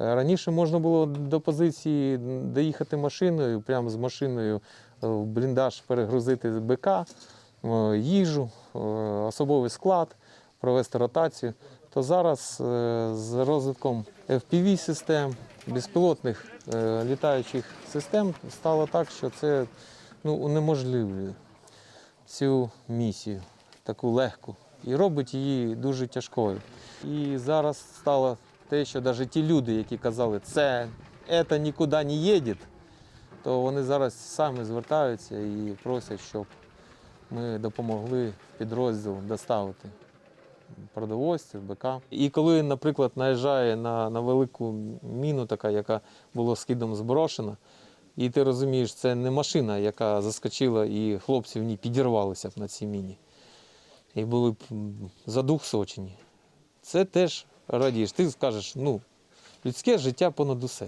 Е, Раніше можна було до позиції доїхати машиною, прямо з машиною е, в бліндаж перегрузити БК, е, їжу, особовий склад, провести ротацію. То зараз з розвитком FPV-систем, безпілотних е, літаючих систем стало так, що це ну, унеможливлює цю місію, таку легку, і робить її дуже тяжкою. І зараз стало те, що навіть ті люди, які казали, це, це нікуди не їде, то вони зараз самі звертаються і просять, щоб ми допомогли підрозділу доставити продовольство, БК. І коли, наприклад, наїжджає на, на велику міну, така, яка була скидом зброшена, і ти розумієш, це не машина, яка заскочила, і хлопці в ній підірвалися б на цій міні. І були б м, за дух сочені. Це теж радієш. Ти скажеш, ну, людське життя понад усе.